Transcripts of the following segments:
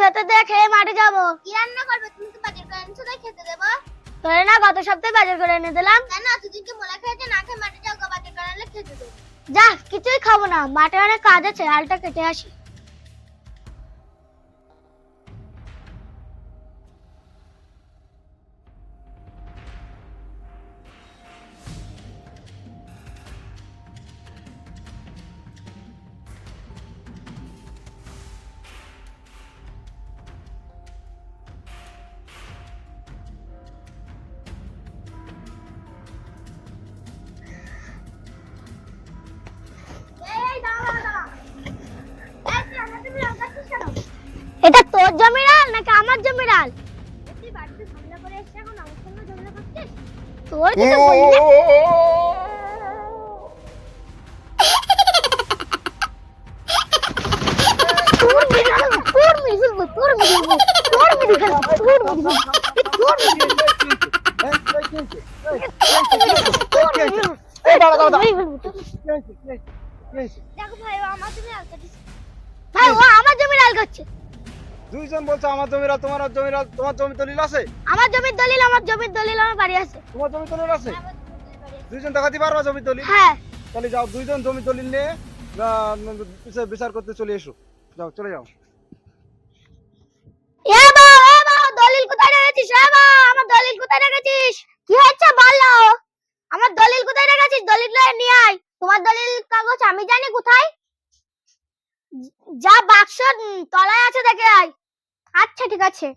খেতে দে খেয়ে মাঠে যাব। কি রান্না করবে? তুমি তো বাজার করে এনেছো তাই খেতে দেবো। তোরে না গত সপ্তাহে বাজার করে এনে দিলাম। কেন? না তুই কি মোলা খেয়েছে না খেয়ে মাঠে যাও বাজার করে এনে খেতে দেবো। যা কিছুই খাব না মাঠে অনেক কাজ আছে আলটা কেটে আসি। তোর জমিরাল নাকি আমার জমিরাল তুই বাড়িতে ঝামেলা করে এসে এখন আমার সঙ্গে ঝামেলা করছিস তোর বললে আমার জমিরাল করছে দুইজন বলছে আমার জমিরা তোমার জমিরা তোমার জমি দলিল আছে? আমার জমির দলিল আমার জমির দলিল আমার বাড়ি আছে। তোমার জমি দলিল আছে। দুইজন দেখাতে পারবা জমি দলিল? হ্যাঁ। তাহলে যাও দুইজন জমি দলিল নিয়ে বিচার- করতে চলে এসো। যাও চলে যাও। এ বাবা এ বাবা দলিল কোথায় রেখেছিস? এ বাবা আমার দলিল কোথায় রেখেছিস? কি হচ্ছে বলো? আমার দলিল কোথায় রেখেছিস? দলিল নিয়ে আয়। তোমার দলিল কাগজ আমি জানি কোথায়। যা বাক্স তলায় আছে দেখে আয়। আচ্ছা ঠিক আছে।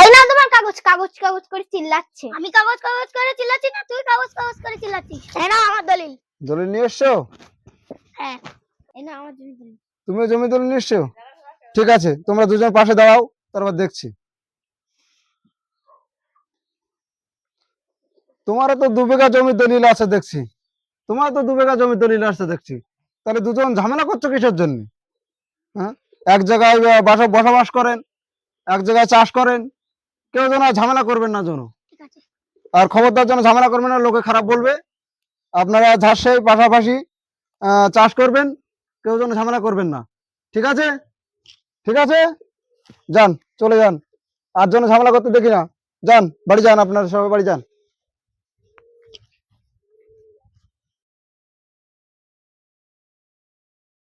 এই না তোমার কাগজ কাগজ কাগজ করে চিল্লাচ্ছে। আমি কাগজ কাগজ করে চিল্লাচ্ছি না তুই কাগজ কাগজ করে চিল্লাচ্ছিস। এই না আমার দলিল। দলিল নিয়ে এসছো? হ্যাঁ এই না আমার জমি দলিল। তুমিও জমি দলিল নিয়ে এসছো? ঠিক আছে তোমরা দুজন পাশে দাঁড়াও তারপর দেখছি। তোমারও তো দু বিঘা জমি দলিল আছে দেখছি। তোমার তো দু বিঘা জমি দলিল আছে দেখছি। তাহলে দুজন ঝামেলা করছ কিসের জন্য? হ্যাঁ? এক জায়গায় বাসা বসবাস করেন এক জায়গায় চাষ করেন কেউ যেন ঝামেলা করবেন না যেন। আর খবরদার যেন ঝামেলা করবেন না লোকে খারাপ বলবে। আপনারা ঝাঁসে পাশাপাশি চাষ করবেন কেউ যেন ঝামেলা করবেন না। ঠিক আছে? ঠিক আছে? যান চলে যান। আর যেন ঝামেলা করতে দেখি না। যান বাড়ি যান আপনারা সবাই বাড়ি যান।